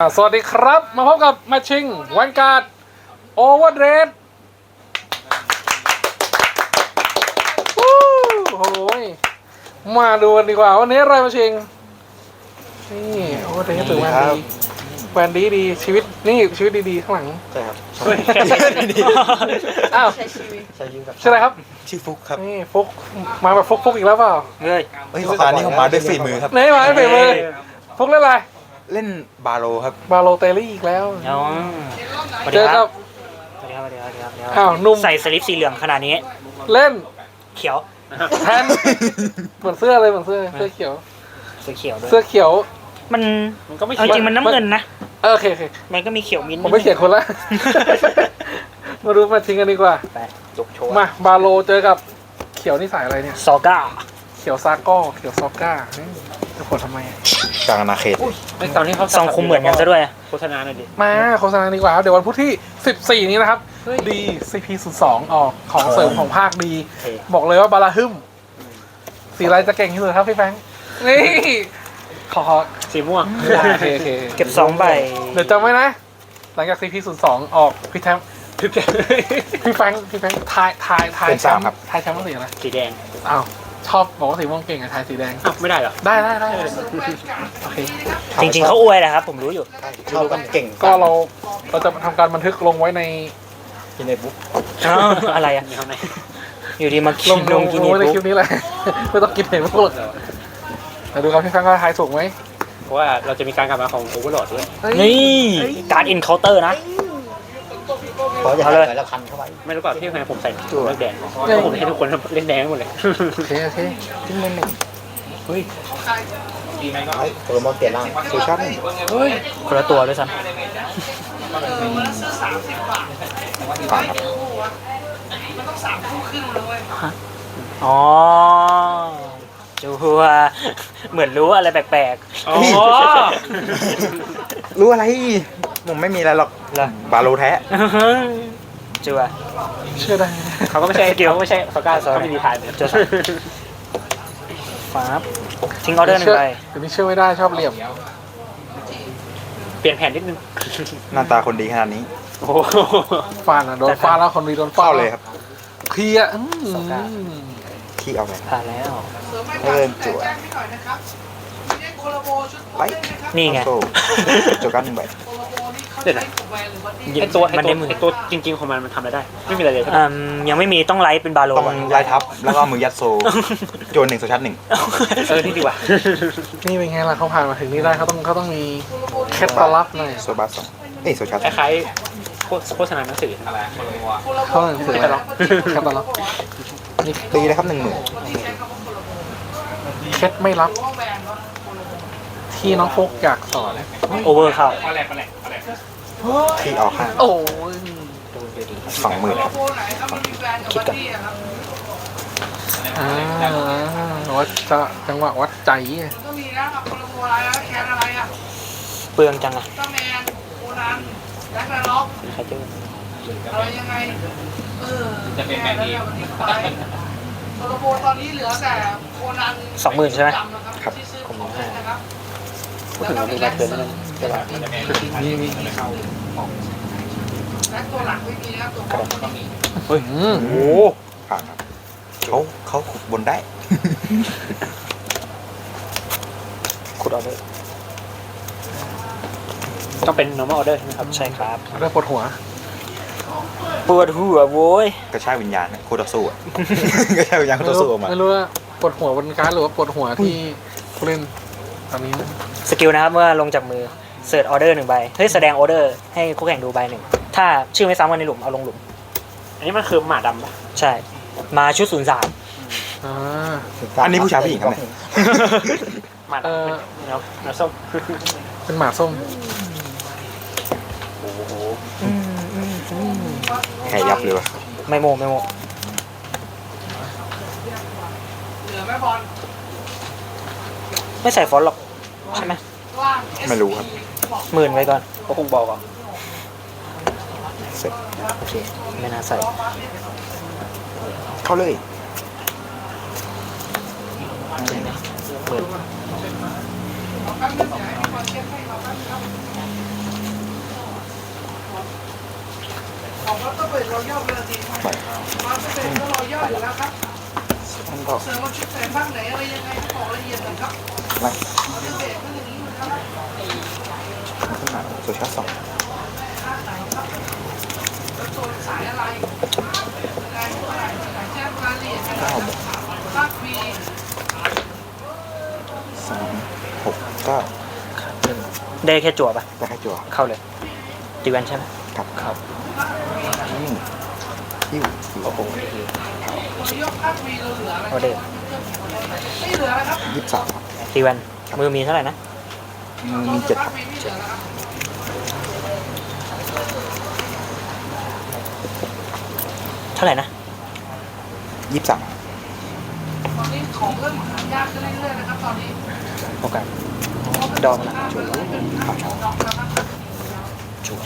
อ่าสวัสดีครับ มาพบกับแมชชิงวันการ์ดโอเวอร์เดรสโอ้โหยมาดูกันดีกว่า วันนี้อะไรแมาชิง นี่โอเวอร์เดรสถือแวนดีแวนดีดีชีวิตนี่ชีวิตดีๆข้างหลัง ใช่ครับอ้าวใช้ชีวิตใช่ยืมกับชื่ออะไรครับ ชื่อฟุกครับ นี่ฟุกมาแบบฟุกฟุกอีกแล้วเปล่าเฮ้ยเฮ้ยตอนนี้ผมมาด้วยฝีมือครับไหนมาให้เปเลยฟุกเล่นอะไร เล่นบาโลครับ บาโลเตอรี่อีกแล้ว อ๋อสวัสเจดีอคกัรับบ สวัสดีครับสวัสดีครับสวัสดีครับสวัสดีครับอ้าวหนุ่ม ใส่สลิปสีเหลืองขนาดนี้ เล่นเขียวแทนเหมือนเสื้อเลยเหมือนเสื้อเสื้อเขียวสีเขียวด้วยเสื้อเขียว มันมันก็ไม่เอาจริงมันน้ำเงินนะเออโอเคโอเคมันก็มีเขียวมิ้นท์ผมไม่เขียนคนละ มาดูมาทิ้งกันดีกว่า ไปจกโชว์มาบาโลเจอกับเขียวนี่สายอะไรเนี่ย ซอก้า เขียวซาก้อเขียวซอกก้าเฮ้ย จะกดทำไมอะกลางอาณาเขตตอนที่เขาซองคุมเหมือนกันซะด้วย โฆษณาหน่อยดิ มาโฆษณาดีกว่าครับเดี๋ยววันพุธที่ 14 นี้นะครับดี CP02 ออกของเสริมของภาคดี โอเค บอกเลยว่าบาราฮึมสีอะไรจะเก่งที่สุดครับพี่แฟรงค์นี่ขอขอสีม่วง โอเคโอเคเก็บสองใบเดี๋ยวจำไว้นะ หลังจาก CP02 ออกพี่แทมพี่แฟรงค์พี่แฟรงค์ทายทายทายแชมป์ทายแชมป์ว่าสีอะไรสีแดงอ้าว ชอบบอกว่าสีม่วงเก่งอะทายสีแดง อ้าวไม่ได้เหรอ ได้ได้ได้โอเคจริงๆเขาอวยแหละครับ ผมรู้อยู่เข้ากันเก่งก็เราเราจะทำการบันทึกลงไว้ในกินในบุ๊กอ้าวอะไรอะมีเท่าไหร่อยู่ดีมาลคิงมลลงงกินลงอีไว้ในคลิบุ๊ปนี้แหละ ไม่ต้องกินเห็นพวกหรอกแต่ดูครับพี่แฟรงค์ก็ทายถูกไหมเพราะว่าเราจะมีการกลับมาของโอเวอร์โหลดด้วยนี่การอินเคาน์เตอร์นะ เพราะจะเอาเลย ใส่ละคันเข้าไปไม่รู้ก่อนที่ทำไมผมใส่ตัวเลือกแดงเพราะผมให้ทุกคนเล่นแดงหมดเลย โอเคโอเคทิ้งเล่นหนึ่งเฮ้ยเฮ้ยโปรโมทเปลี่ยนร่างโซชั่นเฮ้ยคนละตัวด้วยซ้ผ่านครับำอ๋อจูวเหมือนรู้อะไรแปลกอ๋อ รู้อะไร ผมไม่มีอะไรหรอกๆเหรอบาโลแท้จูวเชื่อได้ เขาก็ไม่ใช่เกี่ยวไม่ใช่สก้าเขาไม่มีทายเลยฟ้าบทิ้งออเดอร์หนึ่งใบเดี๋ยวนี้เชื่อไม่ได้ชอบเหลี่ยม เปลี่ยนแผนนิดนึง หน้าตาคนดีขนาดนี้ โอ้โหฟาดอะโดนฟาดแล้วคนดีโดนฟาเข้าดเลยครับเคลียร์อืมขี้เอาไปผ่านแล้วให้เริ่มจั่วไปนี่ไง โซ่จั่วกันหนึ่งใบ เดี๋ยวนะไอตัวไอมันตัได้วมือ ไอตัวจริง ๆ ของมันมันทำอะไรได้ ไม่มีอะไรเลยใช่ไหมอืมยังไม่มีต้องไลฟ์เป็นบาโลต้องก่อนไล่ทับ แล้วก็เอามือยัดโซ โจนหนึ่งโซชั่นหนึ่งเออนี่ดีกว่า นี่เป็นไงล่ะเขาผ่านมาถึงนี่ได้เขาต้องเขาต้องมีเคล็ดลับหน่อยโซบัสสองเอ้ยโซชั่นคล้ายๆโฆโฆษณาหนังสืออะไรเขาหนังสือเคล็ดลับเคล็ดลับนี่ตีเลยครับหนึ่งหมื่นเคล็ดไม่ลับ ที่น้องฟุกอยากสอนโอเวอร์เข้า ที่ออกห้าโอ้ยสองหมื่นครับ คิดก่อนอ่าวัดจะจังหวะวัดใจอะก็มีนะกับโปรโมอะไรนะแคนอะไรอะเปลืองจังอะตาแมนโคนันแบ็คแมนล็อกใครเจออะไรยังไงเออจะเป็นแบบนี้ไปโปรโมตอนนี้เหลือแต่โคนันสองหมื่นใช่ไหมจำนะครับ พูดถึงเราดูแลเกินแล้วมันเวลานี่นี่แบ็คตัวหลังไม่มีนะครับตัวบนก็มีเฮ้ยอืมโอ้ผ่านครับเขาเขาขุดบนได้ ขุดออเดอร์ต้องเป็น normal order ใช่ไหมครับ ใช่ครับเริ่มปวดหัวปวดหัวโว้ยกระชากวิญญาณนะโคตรสู้อะกระชากวิญญาณโคไม่ตรรู้สู้ออกมาไม่รู้ว่าปวดหัวบนการดหรือว่าปวดหัวที่ผู้เล่นตอนนี้นะ สกิลนะครับเมื่อลงจากมือเสิร์ชออเดอร์หนึ่งใบเฮ้ยแสดงออเดอร์ให้คู่แข่งดูใบหนึ่งถ้าชื่อไม่ซ้ำกันในหลุมเอาลงหลุม อันนี้มันคือหมาดำปะใช่ มาชุดศูนย์สามอ่าอันนี้ผู้ชายผู้หญิงครับเนี่ยหมาเออดำเนาะเนาะส้มเป็นหมาส้มโอ้โหแห่ยับเลยวะไม่โมไม่โมเหลือแม่บอลไม่ใส่ฟอนต์หรอก ใช่ไหมไม่รู้ครับหมื่นไว้ก่อนก็คงบอกอะเสร็จโอเคไม่น่าใส่ เข้าเลยหมื่นไปต้องบอกเสริมมาชุดแสงบ้างไหนอะไรยังไงบอกละเอียดหน่อยครับ ไล่มันจะเบรกมันอย่างนี้มันครับขึ้นมาโซชาร์จสองแล้วตัวสายอะไรยังไงสายสายแจ้งรายละเอียดกันเก้าบวกภาควีสามหกเก้าได้แค่จั่วปะได้แค่จั่วเข้าเลยตีแวนใช่ไหมครับครับยิ่งยิ่งโอ้โหรอยย่อภาควีเราเหลืออะไรออเดอร์ไม่เหลือแล้วครับยี่สิบสามครับตีแวน มือมีเท่าไหร่นะมีเจ็ดคภารัคบวีไม่เหลือแล้วครับเท่าไหร่นะยี่สิบสามตอนนี้ของเริ่มหายากขึ้นเรื่อยๆนะครับตอนนี้โอกาสดองนะจุดผ่านดอกแล้วครับจั่ว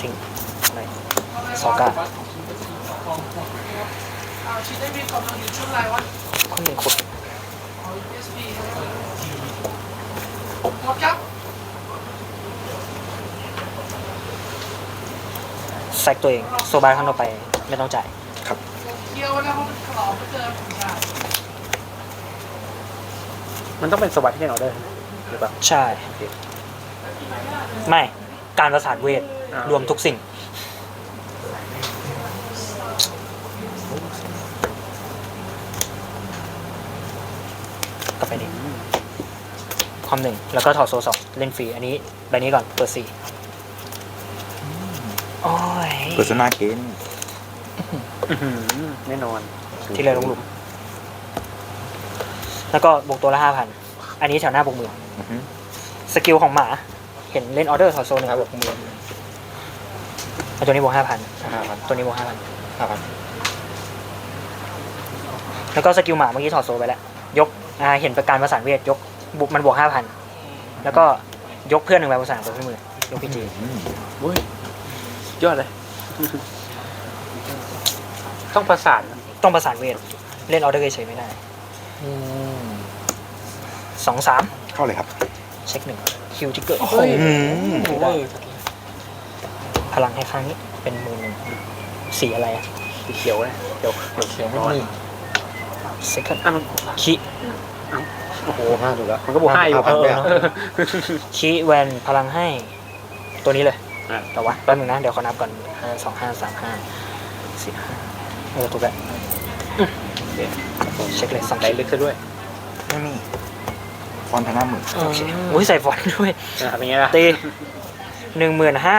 ทิ้งอะไรสองกา เอาชิ้นได้มีกำลังอยู่ชุดอะไรวะคนหนึ่งขุดเอา USB หมดครับแซกตัวเอง โซบาข้างนอกไป ไม่ต้องจ่าย เคี่ยวนะเพราะมันกรอบเกินมันต้องเป็นสวัสดิ์ที่เล่นออเดอร์หรือเปล่า ใช่ ไม่ การประสานเวท อ่ารรวมทุกสิ่ง กลับไปนี่ความหนึ่งแล้วก็ถอดโซสองเล่นฟรีอันนี้ใบนี้ก่อนเปิดสี่โอ้ยเปอร์ซนาเกนอื้อหือแน่นอน ที่เลยลงหลุม แล้วก็บวกตัวละห้าพันอันนี้แถวหน้าบวกหมื่นอือฮึสกิลของหมา เห็นเล่นออเดอร์ถอดโซนหนึ่งครับบวกมือเอาตัวนี้บวกห้าพันห้าพันตัวนี้บวกห้าพันห้าพันแล้วก็สกิลหมาเมื่อกี้ถอดโซไปแล้ว ยก อ่าเห็นประการประสานเวทยกบุกมันบวกห้าพันแล้วก็ยกเพื่อนหนึ่งใบประสานตัวขึ้นมือยกพีจีอืมอุ้ยยอดเลย ต้องประสานนะต้องประสานเวทเล่นออเดอร์เฉยๆไม่ได้อืมสองสามเข้าเลยครับเช็คหนึ่งคิวที่เกิดเฮ้ยอืมโอเวอร์พลังให้ครั้งนี้เป็นมือหนึ่งสีอะไรอะสีเขียวเลยเขียวเขียวเขียวไม่ห นึ่งเซ็คันอะมันคิโอ้โหห้าถูกแล้วมันก็บวกห้าอยู่พันเอไปออะเออคิแวนพลังให้ ตัวนี้เลยอะ แต่ว่าแป๊บนึงนะ เดี๋ยวขอนับก่อนห้าสองห้าสามห้าสี่ห้าเออถูกแล้วเช็คเลยสองไหลขีดลึกซะด้วยไม่มีฟอนต์ทางหน้าหมื่นโอเคอุ้ยใส่ฟอนต์ด้วยอะเป็นไงล่ะตีหนึ่งหมื่นห้า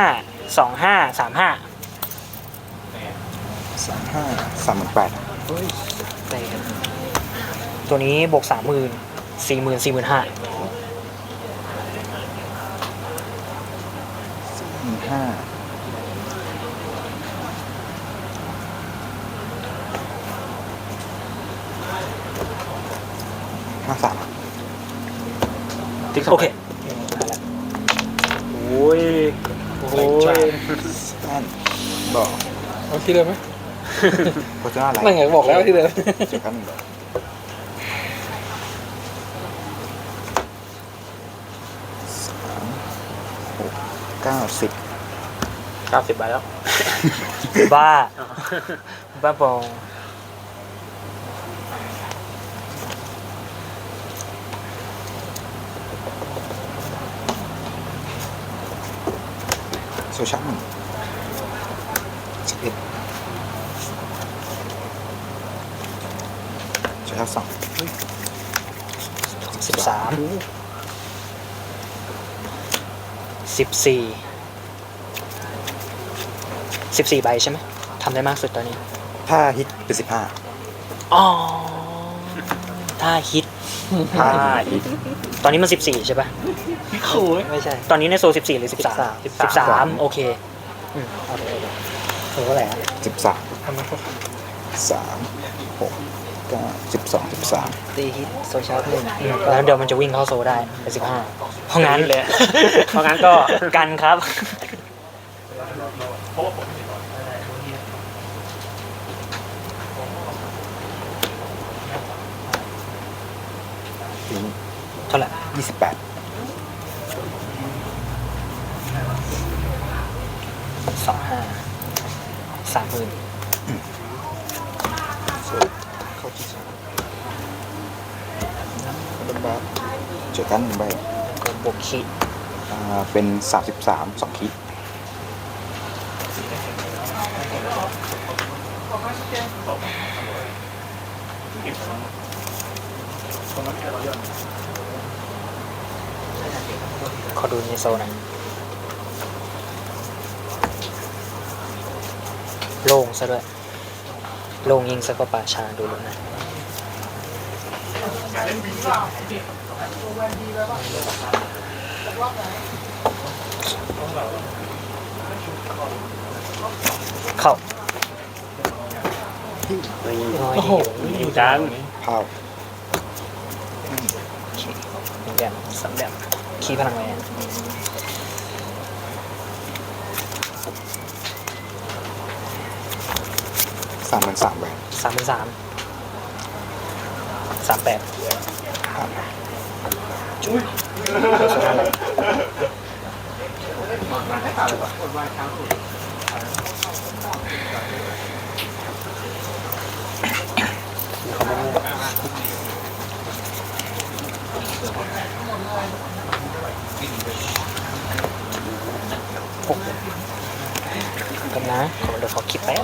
สองห้าสามห้าสามห้าสามหมื่นแปดตั วนี้บวกสามหมื่นสี่หมื่นสี่หมื่นห้าหมื่นห้าห้าสามติ๊กสงโอเคโอ้ยโอ้ยสแตนบอกเอาที่เดิมไหมโฆษณาอะไรนั่นไงบอกแล้วที่เดิมเจ็ดพันหนึ่งดอกสามห กเก้าสิบเก้าสิบใบแล้ว บ้าอ๋อบ้าบอโซชั่นสิบเอ็ดโซชั่นสองสิบสาม สิบสี่สิบสี่ใบใช่ไหมทำได้มากสุดตอนนี้ถ้าฮิตเป็นสิบห้าอ๋อถ้าฮิตถ้าตอนนี้มันสิบสี่ใช่ปะโอ้ยไม่ใช่ ตอนนี้ในโซสิบสี่หรือสิบสามสิบสามโอเคอืมเอาเลยเอาเลยเท่าไหร่สิบสาม ทำไม สามหกเก้าสิบสองสิบสามตีฮิตโซชาร์จหนึ่งแล้วเดี๋ยวมันจะวิ่งเข้าโซได้เป็นสิบห้าเพราะงั้นเลยเพราะงั้นก็กันครับถึงเท่าไหร่ยี่สิบแปดสองห้าสามหมื่น บนบาสเจอกันหนึ่งใบแล้วก็บวกคิดอ่าเป็นสามสิบสามสองคิดขอดูในโซนหน่อยโล่งซะด้วย โล่งยิงซะก็ป่าชาดูเลยนะ เข้าน้อยโอ้โหจริงจังภาพหนึ่งแบบสามแบบคีย์พลังแวนสามเป็นสามใบสามเป็นสาม สามแปดภาพกันนะขอเดี๋ยวขอคิดแป๊บ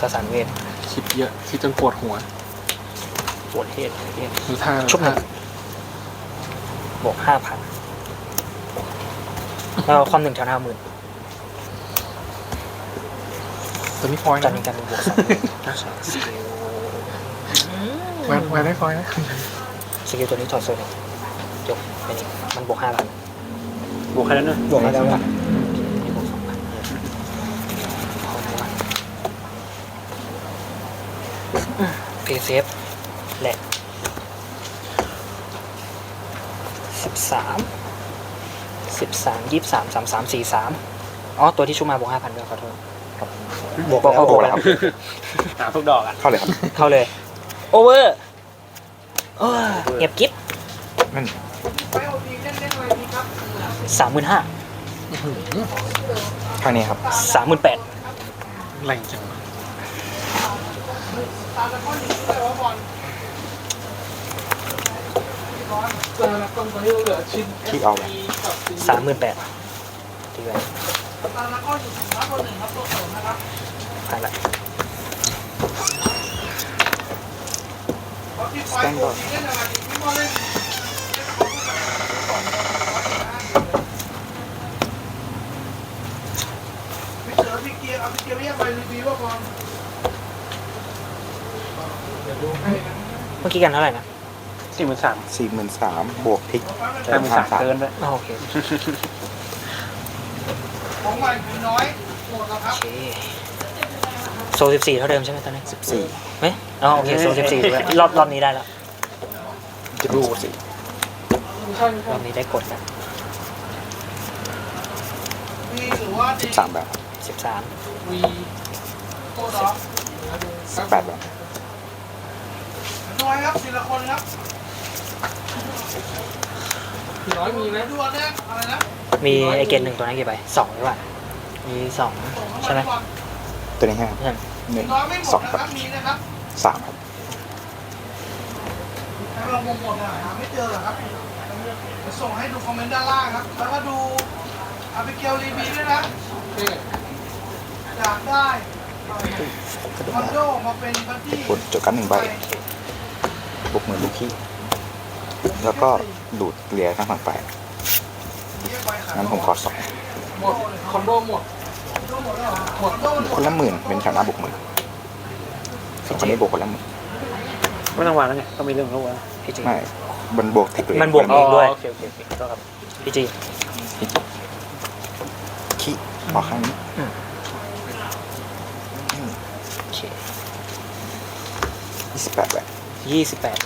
สสารเวทคิดเยอะคิดจนปวดหัวปวดเทศเทศดูท่าชุบหนึ่งบวกห้าพันแล้วความหนึ่งแถวหน้าหมื่นตัวนี้พอยตอนนะนี้การเป็นบวกสองหมื่นสกิลแวนแวนได้พอยนะสกิลตัวนี้ถอดโซ่เลยยกไปนี่มันบวกห้าพันบวกแค่นั้นนะบวกแล้วนะนี่บวกสองพันพอไหมวะ เพย์เซฟแหละสิบสามสิบสามยี่สิบสามสามสามสี่สามอ๋อ ตัวที่ชุบมาบวกห้าพันด้วยขอโทษครับบวกก็โอ้บโหวกแล้แล้ววครับหาทุกดอกอะ เข้าเลยครับเข้าเลย โอเวอร์โอ้ยเงียบกิ๊บนั่นไปโอทีเล่นเล่นอะไรดีครับสามหมื่นห้าข้างนี้ครับสามหมื่นแปดแรงจัง ตาตะก้อนอยู่ที่ไหนวะบอลเจอแล้งตอนนี้เราเหลือชิ้นที่เอาไปสามหมื่นแปดดีไว้ตาตะก้อนอยู่ถึงรับตัวหนึ่งครับตัวสริมนะครับผ่านละเพราะที่ไฟโอทีเล่นอะไรดีพี่บอลเล่นพี่เสือพี่เกียร์เอาพี่เกียร์เรียกไปรีวิวว่าบอล เมื่อกี้กันเท่าไหร่นะสี่หมื่นสามสี่หมื่นสามบวกทิกห้าหมื่นสามเกินด้วยอ๋อโอเคของใหม่คือน้อยหมดแล้วคโอรับเคโซสิบสี่เท่าเดิมใช่ไหมตอนนี้สิบสี่เฮ้ยอ๋อโอเคโซสิบสี่ด้วยรอบรอบนี้ได้แล้วจะดูสิรอบนี้ได้กดแล้วมีหรือว่าสิดีบสามแบบสิบสามวีโตดอกสิบแปดแบบ น้อยครับทีละคนครับพี่น้อยมีนะดูอันแรกอะไรนะมีไอเกนหนึ่งตัวนั้นกี่ใบสองหรือเปล่ามีสองใช่ไหมตัวนี้ห้าใช่หนึ่งน้อยไม่หมสดองนะคครัรับบมีนะครับสามครับเราวงหมดเลยหาไม่เจอเหรอครับเดี๋ยวส่งให้ดูคอมเมนต์ด้านล่างครับ แล้วก็ดูอาบิเกลรีบีด้วยนะอยากได้คอนโดมาเป็นบัดดี้บนจดกันหนึ่งใบ บวกหมื่นลูกขี้แล้วก็ดูดเลียข้างฝั่งไปงั้นผมขอสองหมดคอมโบหมดหมดโดนคนละหมื่นเป็นแถวหน้าบวกหมื่นส่วนคนนี้บวกคนละหมื่นไม่ต้องวางแล้วไงต้องมีเรื่องของเขาวางพี่จีไม่มันบวกเทคตัวเองมันบวกอ๋เอองด้วยโอเคโอเคโอเคขอโทษครับพี่จีขี้พอข้างนี้โอเคยี่สิบแปดแบบ ยี่สิบแปด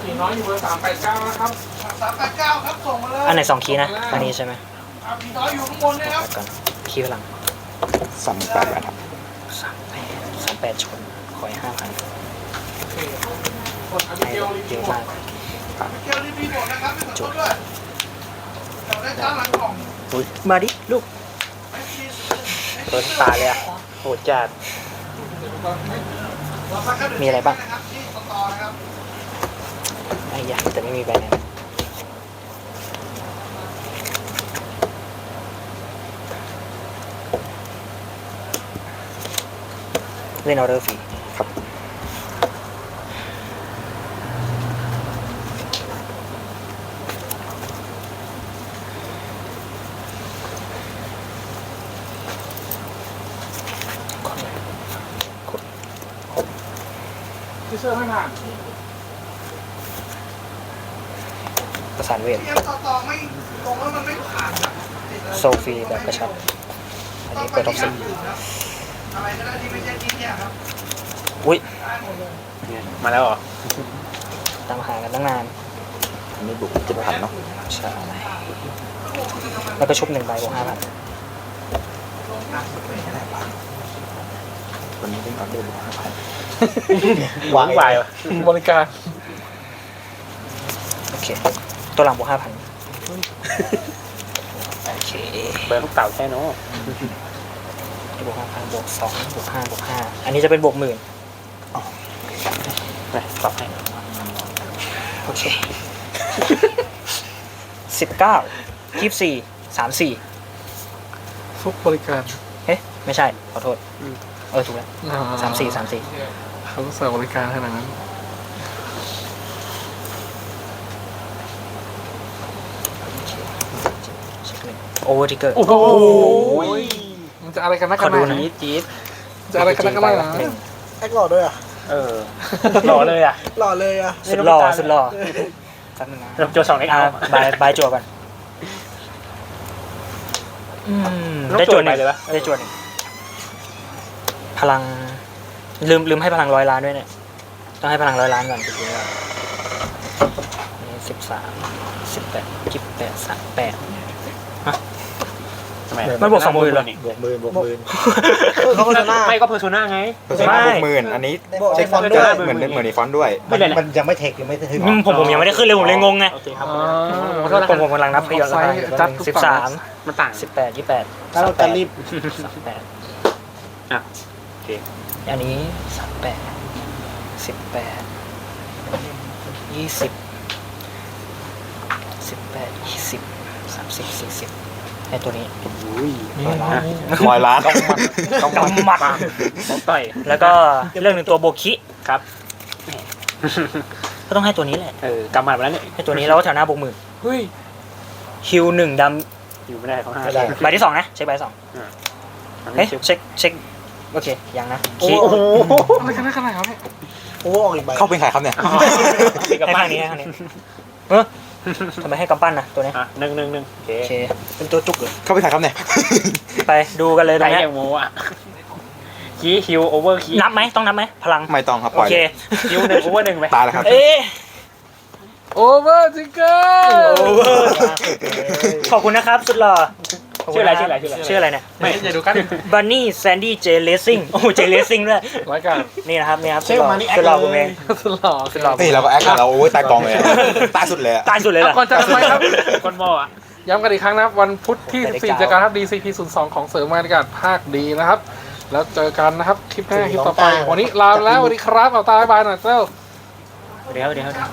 ผีน้อยอยู่เบอร์สามแปดเก้านะครับสามแปดเก้าครับส่งมาเลยอันไหนสองคีย์นะอันนี้ใช่ไหมอะผีน้อยอยู่ข้างบนเนี่ยครับแล้วก่อนคีย์พลังสามแปดแบบครับสามแปดสามแปดชนขอห้าพันโอเคกดอบิให้เกลรีเยวิวอะมากเกลรีบีหมดนะครับไม่ขอโทษด้วยเดี๋ยวได้จ้างหลังกล่องมาดิ ลูกโดนตายเลยอะโหดจัดมีอะไรบ้างนะค มีอะไรบ้างไอ้ยาแต่ไม่มีใบไหนเล่นออเดอร์ฟรี ครับ ที่เชื่อไม่ผ่าน ประสานเวท เกมต่อๆไม่ลงแล้วมันไม่ผ่านครับติด เลยโซฟีแบบกระชับ อันต้องนี้ไปเปิดออฟที่ซิอย่างอื่นครับอะไรก็ได้ที่ไม่ใช่ที่เนี่ยครับอุ้ยได้หมดเลยเนี่ยมาแล้วเหรอ ตามหากันตั้งนาน อันนี้บวกเจ็ดพันเนาะ ใช่ แล้วก็ชุบหนึ่งใบบวกห้าพันวันนี้เล่นออเดอร์บวกห้าพันหวังวายวะบริการ โอเค ตัวหลังบวกห้าพันโอเคเบิร์นลูกเต่าแค่เนาะบวกห้าพันบวกสองบวกห้าบวกห้าอันนี้จะเป็นบวกหมื่นไปตอบให้โอเคสิบเก้ายี่สิบสี่สามสี่ทุกบริการเอ๊ะไม่ใช่ขอโทษ เออถูกแล้วอ่สามสี่สามสี่เขาใส่บริการขนาดนั้น โอเวอร์ทิกเกอร์โอ้โหมันจะอะไรกันนักขกัอนดูหหน่นาอยจี๊ดจี๊ดจะอะไรกันนักกันหนาหนึ่งแอคหล่อด้วยอะเออหล่อเลยอะ หล่อเลยอะสุดหล่อสุดหล่อแป๊บนึงนะเราโจสองเอ็กอ่าเอาบายบายจั่วก่อนอืมต้องได้จั่วหจั่วไปนึ่งเลยวะได้จั่วหนึ่งพลัง ลืมลืมให้พลังร้อยล้านด้วยเนี่ย ต้องให้พลังร้อยล้านก่อนจริงๆแล้วนี่สิบสามสิบแปดยี่สิบแปดสามแปด ทำไมมันบวกสองหมื่นเหรอ บวกหมื่นบวกหมื่นเขาโฆษณา ไม่ก็เพอร์โซน่าไงเพราะฉะนั้นบวกหมื่นอันนี้บอกเช็คฟอนต์ได้ด้วยได้เหมือนเหมือนในฟอนต์ด้วย ไม่เป็นไร มันยังไม่เทคยังไม่ถึงอืมผมผมยังไม่ได้ขึ้นเลยผมเลยงงไงโอเคครับ อ๋อขอโทษนะผมผมกำลังนับพยอดแล้วไซส์จัดทุกสิบฝั่สาง มมันต่างสิบแปดยี่สิบแปดถ้าเราจะรีบสามแปดอะโอเคอันนี้สามแปดสิบแปดยี่สิบสิบแปดยี่สิบสามสิบสี่สิบ ไอตัวนี้อุ้ยร้อยล้านกำมัดต้องต่อยแล้วก็เรื่องหนึ่งตัวโบคิครับก็ต้องให้ตัวนี้แหละเออกำหมัดมาแล้วเนี่ยให้ตัวนี้แล้วก็แถวหน้าบวกหมื่นเฮ้ยฮิวหนึ่งดอยู่ไม่ได้เขาห้าไม่ได้ำใบที่สองนะเช็คใบที่สองเฮ้ยเช็คเช็คโอเคยังนะคีโอ้โหอะไรกันนักกันหนาเนี่ยโอ้ออกอีกใบเข้าเป็นใครครับเนี่ยให้ข้างนี้ให้ข้างนี้เออ ทำไมให้กำปั้นนะตัวนี้อะหนึ่งหนึ่งหนึ่งโอเคโอเคเป็นตัวจุกเลยเข้าเป็นใครครับเนี่ย ไปดูกันเลยตไรรงเนี้ยอย่างโมอะคีฮิวโอเวอร์คีนับไหมต้องนับไหมพลังไม่ต้องครับปโอล่อยเค ฮิวหนึ่งโอเวอร์หนึ่งไปตายแล้วครับ เอ๊ะโอเวอร์จิงเกิลขอบคุณนะครับ สุดหล่อขบคุ ชื่อณอะไรนชื่ออะไรชื่ออะไร ชื่ออะไรเนี่ยไม่อย่าดูกันบันนี่แซนดี้เจเลสซิ่งโอ้เจเลสซิ่งด้วยรายการนี่นะครับนี่ครับเช็คออกมานี่แอคสุดหล่อเลยผมเองสุดหล่อสุดหล่อเฮ้ยเราก็แอคกับเราโอ้ยตายกองเลยอะตายสุดเลยอะตายสุดเลยเหรอก่อนจากกันไปครับคนโมอะย้ำกันอีกครั้งนะครับวันพุธที่แต่ได้14กล่าวจากการครับ DCP 02ของเสริมบรรยากาศภาคดีนะครับ แล้วเจอกันนะครับคลิปหน้าคลิปต่อไป วันนี้ลาไปแล้วสวัสดีครับเอาตาบายหน่อยเจ้าเดี๋ยวเดี๋ยวเดี๋ยว